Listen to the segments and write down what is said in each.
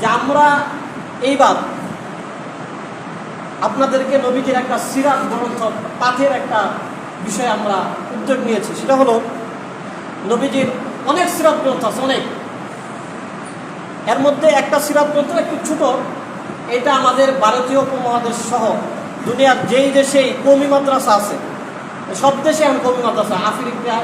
যে আমরা এইবার আপনাদেরকে নবীজির একটা সিরাত গ্রন্থ, পাঠের একটা বিষয় আমরা উদ্যোগ নিয়েছি। সেটা হলো, নবীজির অনেক সিরাত গ্রন্থ আছে, অনেক। এর মধ্যে একটা সিরাত গ্রন্থ একটু ছোট, এটা আমাদের ভারতীয় উপমহাদেশ সহ দুনিয়ার যেই দেশেই কমি মাদ্রাসা আছে, সব দেশে এখন কমি মাদ্রাসা আফ্রিকা,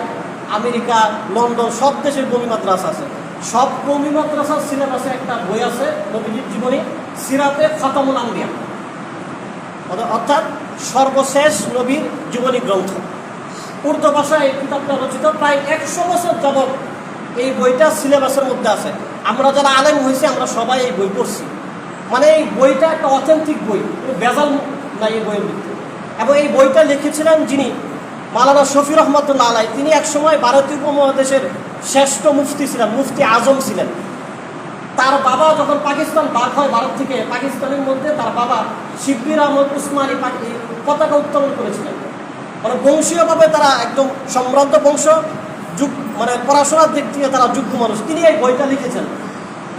আমেরিকা, লন্ডন, সব দেশের কমি মাদ্রাসা আছে। সব কমি মাদ্রাসার সিলেবাসে একটা বই আছে, নবীজির জীবনী, সিরাতে খতমুল আম্বিয়া। অর্থাৎ- সর্বশেষ নবীর জীবনী গ্রন্থ। উর্দু ভাষায় এই কিতাবটা রচিত প্রায় একশো বছর যাবৎ এই বইটা সিলেবাসের মধ্যে আছে। আমরা যারা আলেম হয়েছি, আমরা সবাই এই বই পড়ছি। মানে এই বইটা একটা অথেন্টিক বই বেজাল নাই এই বইয়ের মধ্যে এবং এই বইটা লিখেছিলেন যিনি মালানা শফি রহমতুল্লাহ আলাই তিনি একসময় ভারতীয় উপমহাদেশের শ্রেষ্ঠ মুফতি ছিলেন, মুফতি আজম ছিলেন। তার বাবা যখন পাকিস্তান বার হয় ভারত থেকে, পাকিস্তানের মধ্যে তার বাবা শিব্বির আহমদ উসমানী পতাকা উত্তোলন করেছিলেন। মানে বংশীয়ভাবে তারা একদম সম্ভ্রান্ত বংশ, যুগ মানে পড়াশোনার দিক থেকে তারা যোগ্য মানুষ। তিনি এই বইটা লিখেছেন।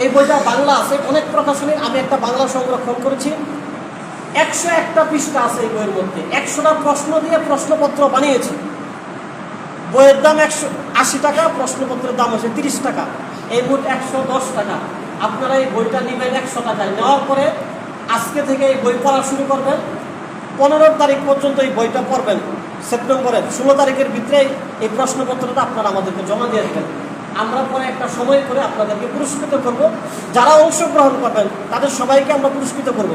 এই বইটা বাংলা আছে, অনেক প্রকাশনী আমি একটা বাংলা সংরক্ষণ করেছি। একশো একটা পৃষ্ঠা আছে এই বইয়ের মধ্যে। একশোটা প্রশ্ন দিয়ে প্রশ্নপত্র বানিয়েছি। বইয়ের দাম একশো আশি টাকা, প্রশ্নপত্রের দাম আছে তিরিশ টাকা। এই মোট একশো দশ টাকা। আপনারা এই বইটা নেবেন একশো টাকায়। নেওয়ার পরে আজকে থেকে এই বই পড়া শুরু করবেন। পনেরো তারিখ পর্যন্ত এই বইটা পড়বেন। সেপ্টেম্বরের ষোলো তারিখের ভিতরে এই প্রশ্নপত্রটা আপনারা আমাদেরকে জমা দিয়ে দেবেন। আমরা পরে একটা সময় করে আপনাদেরকে পুরস্কৃত করব। যারা অংশগ্রহণ করবেন, তাদের সবাইকে আমরা পুরস্কৃত করব।